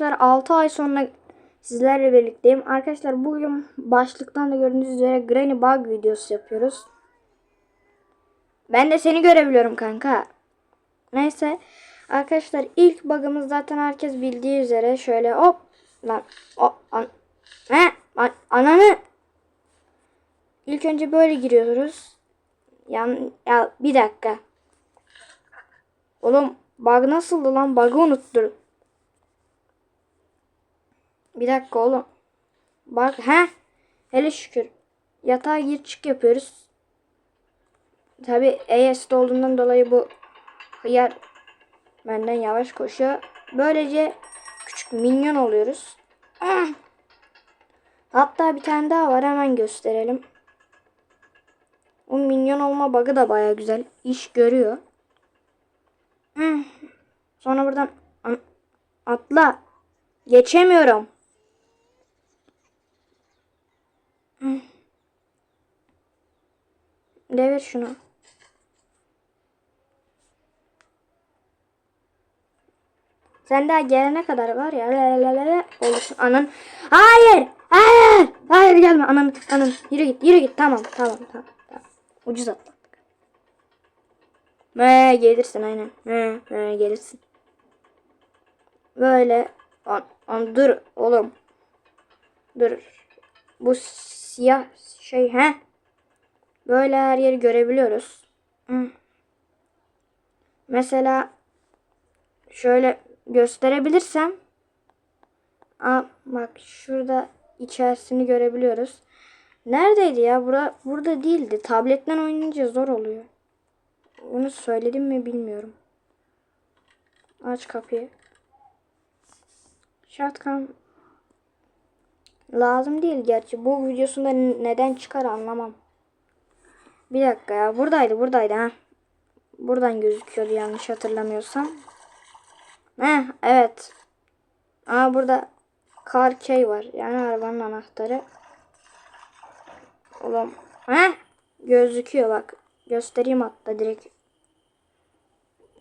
arkadaşlar 6 ay sonra sizlerle birlikteyim. Arkadaşlar bugün başlıktan da gördüğünüz üzere Granny Bug videosu yapıyoruz. Ben de seni görebiliyorum kanka. Neyse. Arkadaşlar ilk bug'ımız zaten herkes bildiği üzere şöyle hop lan o an he an, ananı İlk önce böyle giriyoruz. Yan ya bir dakika. Oğlum bug nasıldı lan? Bug'ı unuttum. Bir dakika oğlum. Bak he. Hele şükür. Yatağa gir çık yapıyoruz. Tabi ES'de olduğundan dolayı bu hıyar benden yavaş koşuyor. Böylece küçük minyon oluyoruz. Ah. Hatta bir tane daha var hemen gösterelim. O minyon olma bug'ı da baya güzel. İş görüyor. Hmm. Sonra buradan An- atla. Geçemiyorum. Hmm. Devir şunu. Sen daha gelene kadar var ya. La la la la olursun. Anan. Hayır. Hayır. Hayır gelme. Anam. Anam. Yürü git. Yürü git. Tamam. Tamam. Tamam. tamam. Ucuz atlattık. Me gelirsin aynen. Me, me gelirsin. Böyle. An, an, dur oğlum. Dur. Bu siyah şey he. Böyle her yeri görebiliyoruz. Hı. Mesela şöyle gösterebilirsem Aa, bak şurada içerisini görebiliyoruz. Neredeydi ya? Bura, burada değildi. Tabletten oynayınca zor oluyor. Bunu söyledim mi bilmiyorum. Aç kapıyı. Shotgun lazım değil gerçi. Bu videosunda neden çıkar anlamam. Bir dakika ya. Buradaydı buradaydı ha. Buradan gözüküyordu yanlış hatırlamıyorsam. Heh evet. Aa burada car key var. Yani arabanın anahtarı. Oğlum. Heh gözüküyor bak. Göstereyim hatta direkt.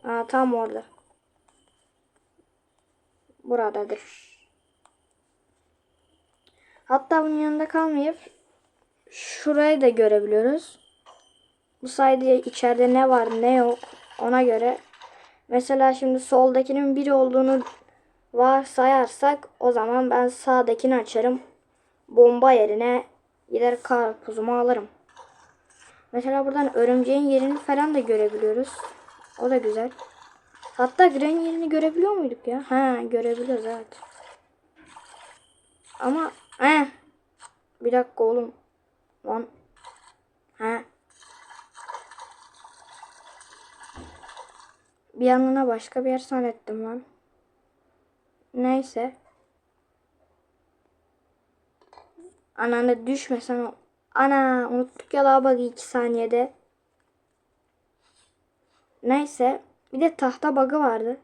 Aa tam orada. Buradadır. Hatta bunun yanında kalmayıp şurayı da görebiliyoruz. Bu sayede içeride ne var ne yok ona göre. Mesela şimdi soldakinin biri olduğunu varsayarsak o zaman ben sağdakini açarım. Bomba yerine gider karpuzumu alırım. Mesela buradan örümceğin yerini falan da görebiliyoruz. O da güzel. Hatta Granny yerini görebiliyor muyduk ya? Ha görebiliyoruz evet. Ama eh. Bir dakika oğlum. Lan. Ha. Bir yanına başka bir yer zannettim lan. Neyse. Ananı düşmesen o. Ana unuttuk ya daha bug'ı 2 saniyede. Neyse. Bir de tahta bug'ı vardı.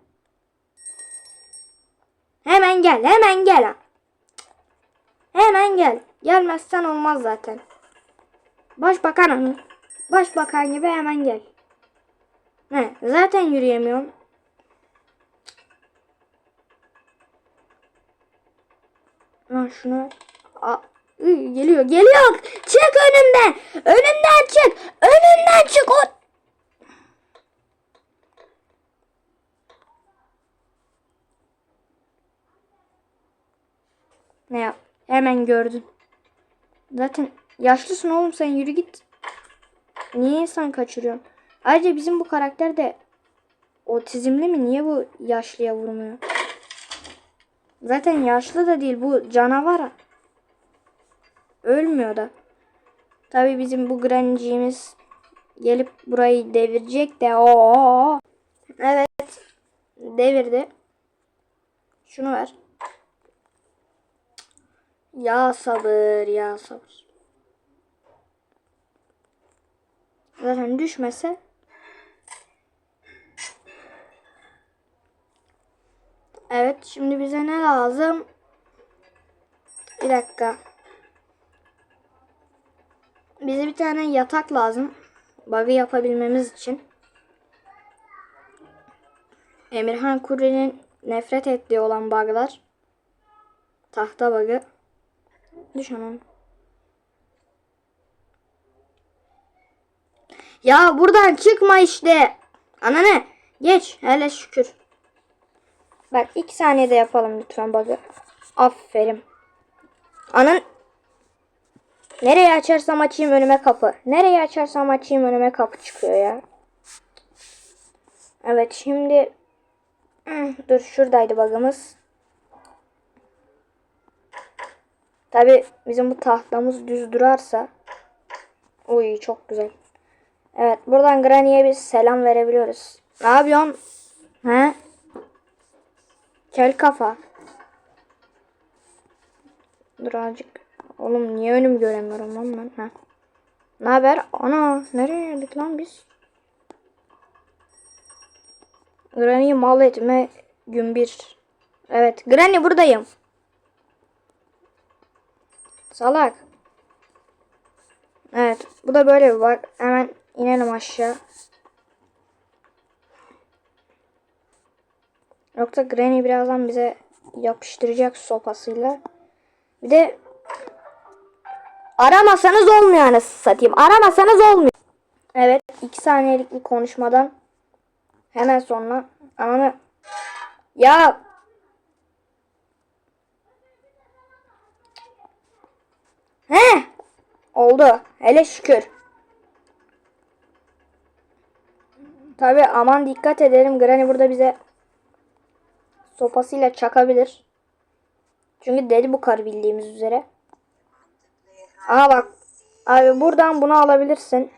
Hemen gel hemen gel. Hemen gel. Gelmezsen olmaz zaten. Başbakan hanım. Başbakan gibi hemen gel. Ne? Zaten yürüyemiyorum. Lan şunu. Aa, geliyor geliyor. Çık önümden. Önümden çık. Önümden çık. O... Ne yap? Hemen gördün. Zaten yaşlısın oğlum sen yürü git. Niye insan kaçırıyorsun? Ayrıca bizim bu karakter de otizmli mi? Niye bu yaşlıya vurmuyor? Zaten yaşlı da değil bu canavar. Ölmüyor da. Tabi bizim bu Grancı'mız gelip burayı devirecek de o. Evet. Devirdi. Şunu ver. Ya sabır ya sabır. Zaten düşmese Evet şimdi bize ne lazım? Bir dakika. Bize bir tane yatak lazım. Bug'ı yapabilmemiz için. Emirhan Kuri'nin nefret ettiği olan bug'lar. tahta bug'ı. Düş anam. Ya buradan çıkma işte. Ananı geç hele şükür. Bak iki saniyede yapalım lütfen bug'ı. Aferin. Anan Nereye açarsam açayım önüme kapı. Nereye açarsam açayım önüme kapı çıkıyor ya. Evet şimdi dur şuradaydı bug'ımız. Tabi bizim bu tahtamız düz durarsa Uy çok güzel. Evet buradan Granny'e bir selam verebiliyoruz. Ne yapıyorsun? He? Kel kafa. Dur azıcık. Oğlum niye önümü göremiyorum lan ben? Ne haber? Ana nereye geldik lan biz? Granny'yi mal etme gün bir. Evet Granny buradayım. Salak. Evet bu da böyle bak. Hemen inelim aşağı. Yoksa Granny birazdan bize yapıştıracak sopasıyla. Bir de aramasanız olmuyor anasını satayım. Aramasanız olmuyor. Evet 2 saniyelik bir konuşmadan hemen sonra ananı ya He oldu hele şükür. Tabi aman dikkat edelim Granny burada bize sopasıyla çakabilir. Çünkü deli bu kar bildiğimiz üzere. Aha bak. Abi buradan bunu alabilirsin.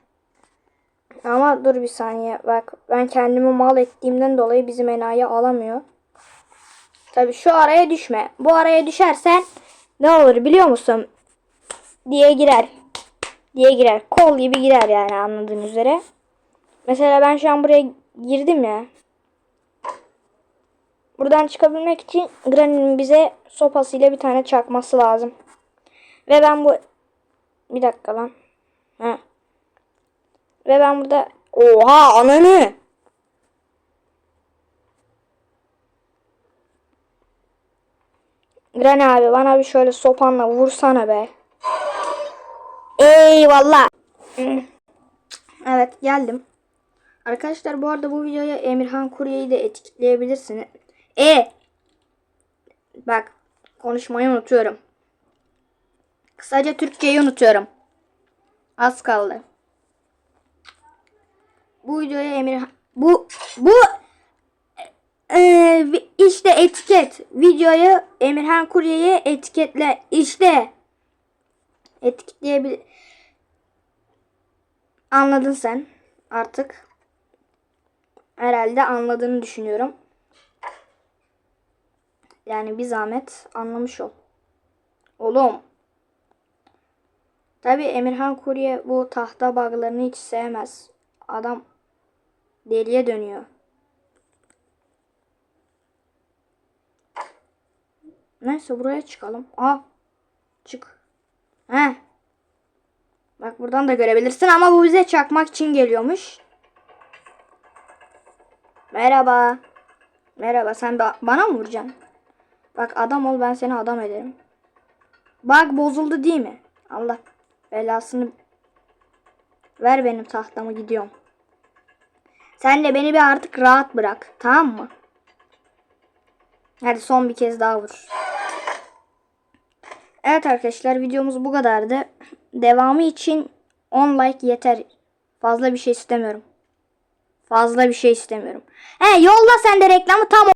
Ama dur bir saniye. Bak ben kendimi mal ettiğimden dolayı bizim enayi alamıyor. Tabi şu araya düşme. Bu araya düşersen ne olur biliyor musun? Diye girer. Diye girer. Kol gibi girer yani anladığın üzere. Mesela ben şu an buraya girdim ya. Buradan çıkabilmek için Granny'nin bize sopasıyla bir tane çakması lazım. Ve ben bu... Bir dakika lan. Ha. Ve ben burada... Oha ananı! Granny abi bana bir şöyle sopanla vursana be. Eyvallah. Evet geldim. Arkadaşlar bu arada bu videoya Emirhan Kurye'yi de etiketleyebilirsiniz. E Bak konuşmayı unutuyorum. Kısaca Türkçeyi unutuyorum. Az kaldı. Bu videoya Emir bu bu e, işte etiket videoyu Emirhan Kurye'ye etiketle işte etiketleyebilir anladın sen artık herhalde anladığını düşünüyorum. Yani bir zahmet anlamış ol. Oğlum. Tabi Emirhan Kurye bu tahta buglarını hiç sevmez. Adam deliye dönüyor. Neyse buraya çıkalım. Aa. Çık. He. Bak buradan da görebilirsin ama bu bize çakmak için geliyormuş. Merhaba. Merhaba sen ba bana mı vuracaksın? Bak adam ol ben seni adam ederim. Bak bozuldu değil mi? Allah belasını ver benim tahtamı gidiyorum. Sen de beni bir artık rahat bırak. Tamam mı? Hadi son bir kez daha vur. Evet arkadaşlar videomuz bu kadardı. Devamı için 10 like yeter. Fazla bir şey istemiyorum. Fazla bir şey istemiyorum. He yolla sen de reklamı tam